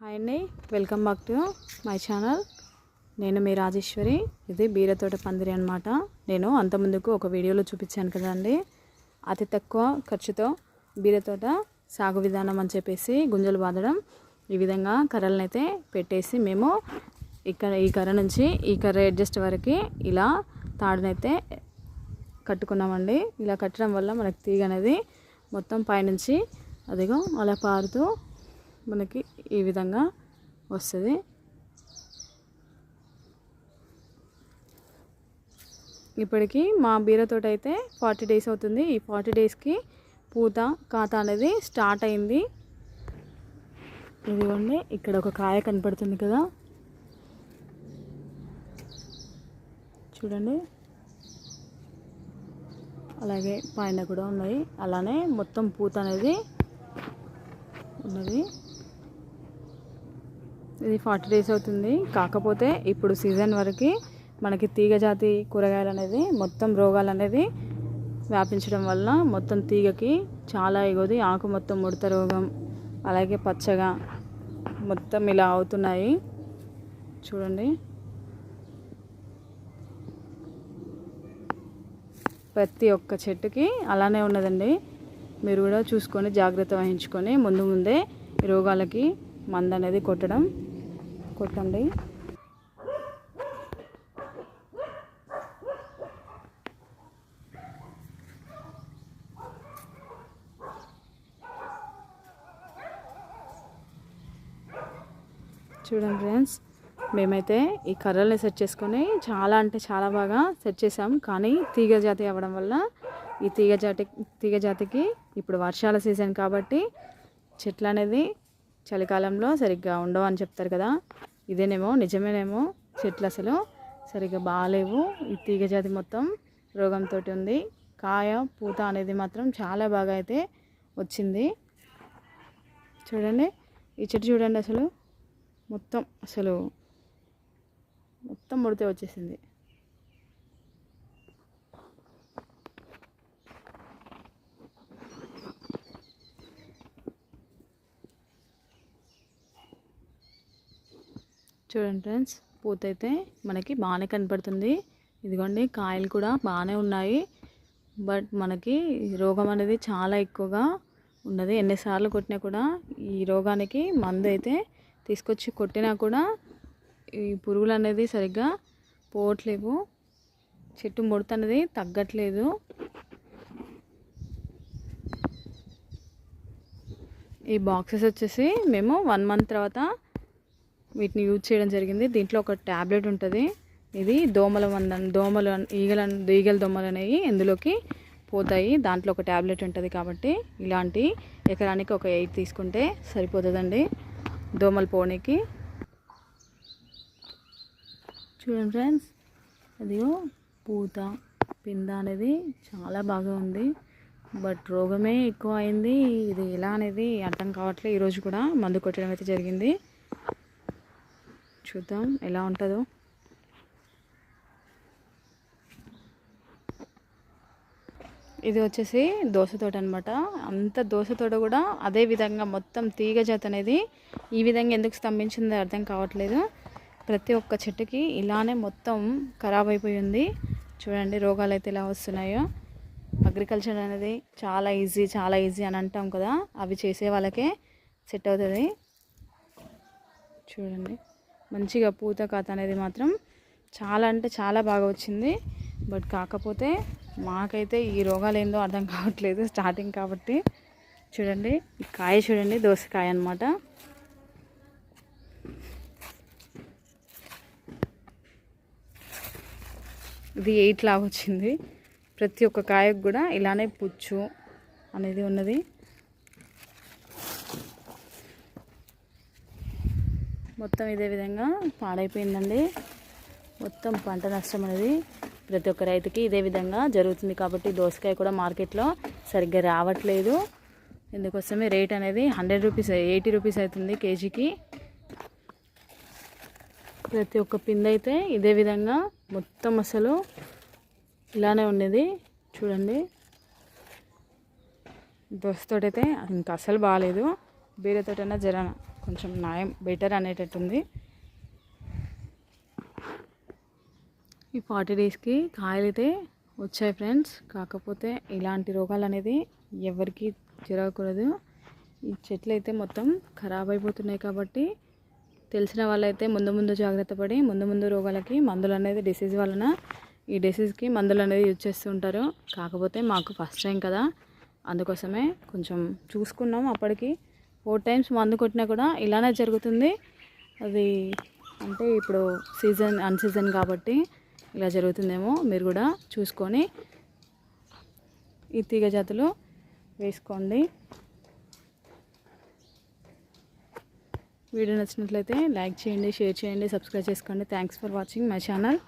Hi అండి. Welcome back to my channel. నేను మీ రాజేశ్వరి. ఇది బీరతోట పందిరి అనమాట నేను అంతకుముందుకు ఒక వీడియోలో చూపించాను కదండి. అతి తక్కువ ఖర్చుతో బీరతోట సాగు విధానం అని చెప్పేసి గుంజలు బాదడం ఈ విధంగా కర్రలనైతే పెట్టేసి మేము ఇక్కడ ఈ కర్ర నుంచి ఈ కర్ర అడ్జస్ట్ వరకు ఇలా తాడునైతే కట్టుకున్నామండి. ఇలా కట్టడం వల్ల మనకు తీగ అనేది మొత్తం పైనుంచి అదిగో అలా పారుతూ మనకి ఈ విధంగా వస్తుంది. ఇప్పటికి మా బీరతోట అయితే ఫార్టీ డేస్ అవుతుంది. ఈ ఫార్టీ డేస్కి పూత కాత అనేది స్టార్ట్ అయింది. ఇదిగోండి ఇక్కడ ఒక కాయ కనపడుతుంది కదా. చూడండి. అలాగే పైన కూడా ఉన్నాయి. అలానే మొత్తం పూత అనేది ఉన్నది. ఇది ఫార్టీ డేస్ అవుతుంది. కాకపోతే ఇప్పుడు సీజన్ వరకు మనకి తీగ జాతి కూరగాయలు అనేది మొత్తం రోగాలు అనేది వ్యాపించడం వల్ల మొత్తం తీగకి చాలా ఎగోది ఆకు మొత్తం ముడత రోగం అలాగే పచ్చగా మొత్తం ఇలా అవుతున్నాయి. చూడండి. ప్రతి ఒక్క చెట్టుకి అలానే ఉన్నదండి. మీరు కూడా చూసుకొని జాగ్రత్త వహించుకొని ముందు ముందే ఈ రోగాలకి మందు అనేది కొట్టడం. కొట్టండి. చూడండి ఫ్రెండ్స్ మేమైతే ఈ కర్రల్ని సెట్ చేసుకొని చాలా అంటే చాలా బాగా సెట్ చేసాం. కానీ తీగ జాతి అవ్వడం వల్ల ఈ తీగ జాతి తీగ జాతికి ఇప్పుడు వర్షాల సీజన్ కాబట్టి చెట్లు అనేది చలికాలంలో సరిగ్గా ఉండవు అని చెప్తారు కదా. ఇదేనేమో నిజమేనేమో చెట్లు అసలు సరిగ్గా బాగాలేవు. ఈ తీగ జాతి మొత్తం రోగంతో ఉంది. కాయ పూత అనేది మాత్రం చాలా బాగా అయితే వచ్చింది. చూడండి ఈ చెట్టు చూడండి అసలు. మొత్తం అసలు మొత్తం ముడితే వచ్చేసింది. చూడండి ఫ్రెండ్స్ పూత అయితే మనకి బాగానే కనపడుతుంది. ఇదిగోండి కాయలు కూడా బాగానే ఉన్నాయి. బట్ మనకి రోగం అనేది చాలా ఎక్కువగా ఉన్నది. ఎన్నిసార్లు కొట్టినా కూడా ఈ రోగానికి మందు అయితే తీసుకొచ్చి కొట్టినా కూడా ఈ పురుగులు అనేది సరిగ్గా పోవట్లేవు. చెట్టు ముడత అనేది తగ్గట్లేదు. ఈ బాక్సెస్ వచ్చేసి మేము వన్ మంత్ తర్వాత వీటిని యూజ్ చేయడం జరిగింది. దీంట్లో ఒక ట్యాబ్లెట్ ఉంటుంది. ఇది దోమల మంద దోమలు ఈగల ఈగల దోమలు అనేవి ఇందులోకి పోతాయి. దాంట్లో ఒక ట్యాబ్లెట్ ఉంటుంది కాబట్టి ఇలాంటి ఎకరానికి ఒక ఎయిట్ తీసుకుంటే సరిపోతుందండి. దోమలు పోనీకి. చూడండి ఫ్రెండ్స్ అదిగో పూత పింద అనేది చాలా బాగా ఉంది. బట్ రోగమే ఎక్కువ అయింది. ఇది ఎలా అనేది అర్థం కావట్లే. ఈరోజు కూడా మందు కొట్టడం అయితే జరిగింది. చూద్దాం ఎలా ఉంటుందో. ఇది వచ్చేసి దోస తోట అనమాట అంత దోశ తోట కూడా అదే విధంగా మొత్తం తీగ జాత అనేది ఈ విధంగా ఎందుకు స్తంభించిందో అర్థం కావట్లేదు. ప్రతి ఒక్క చెట్టుకి ఇలానే మొత్తం ఖరాబ్ అయిపోయింది చూడండి రోగాలు అయితే ఎలా వస్తున్నాయో. అగ్రికల్చర్ అనేది చాలా ఈజీ చాలా ఈజీ అని అంటాం కదా. అవి చేసే వాళ్ళకే సెట్ అవుతుంది. చూడండి. మంచిగా పూత కథ అనేది మాత్రం చాలా అంటే చాలా బాగా వచ్చింది. బట్ కాకపోతే మాకైతే ఈ రోగాలు ఏందో అర్థం కావట్లేదు స్టార్టింగ్ కాబట్టి. చూడండి ఈ కాయ చూడండి దోసకాయ అనమాట ఇది ఎయిట్ లాగా వచ్చింది. ప్రతి ఒక్క కాయకు కూడా ఇలానే పుచ్చు అనేది ఉన్నది. మొత్తం ఇదే విధంగా పాడైపోయిందండి. మొత్తం పంట నష్టం అనేది ప్రతి ఒక్క రైతుకి ఇదే విధంగా జరుగుతుంది కాబట్టి దోసకాయ కూడా మార్కెట్లో సరిగ్గా రావట్లేదు. ఇందుకోసమే రేట్ అనేది హండ్రెడ్ రూపీస్ ఎయిటీ రూపీస్ అవుతుంది కేజీకి. ప్రతి ఒక్క పిండి అయితే ఇదే విధంగా మొత్తం అసలు ఇలానే ఉండేది చూడండి. దోసతోటైతే ఇంకా అసలు బాగాలేదు. బీరతోటైనా జరన కొంచెం న్యాయం బెటర్ అనేటట్టుంది. ఈ ఫార్టీ డేస్కి కాయలైతే వచ్చాయి ఫ్రెండ్స్. కాకపోతే ఇలాంటి రోగాలు అనేది ఎవరికి జరగకూడదు. ఈ చెట్లు అయితే మొత్తం ఖరాబ్ అయిపోతున్నాయి కాబట్టి తెలిసిన వాళ్ళైతే ముందు ముందు జాగ్రత్త పడి ముందు ముందు రోగాలకి మందులు అనేది డిసీజ్ వలన ఈ డిసీజ్కి మందులు అనేది యూజ్ చేస్తూ ఉంటారు. కాకపోతే మాకు ఫస్ట్ టైం కదా. అందుకోసమే కొంచెం చూసుకున్నాం అప్పటికి. ఫోర్ టైమ్స్ మందు కొట్టినా కూడా ఇలానే జరుగుతుంది. అది అంటే ఇప్పుడు సీజన్ అన్సీజన్ కాబట్టి ఇలా జరుగుతుందేమో మీరు కూడా చూసుకొని ఈ తీగ జాతులు వేసుకోండి. వీడియో నచ్చినట్లయితే లైక్ చేయండి షేర్ చేయండి సబ్స్క్రైబ్ చేసుకోండి. Thanks for watching my channel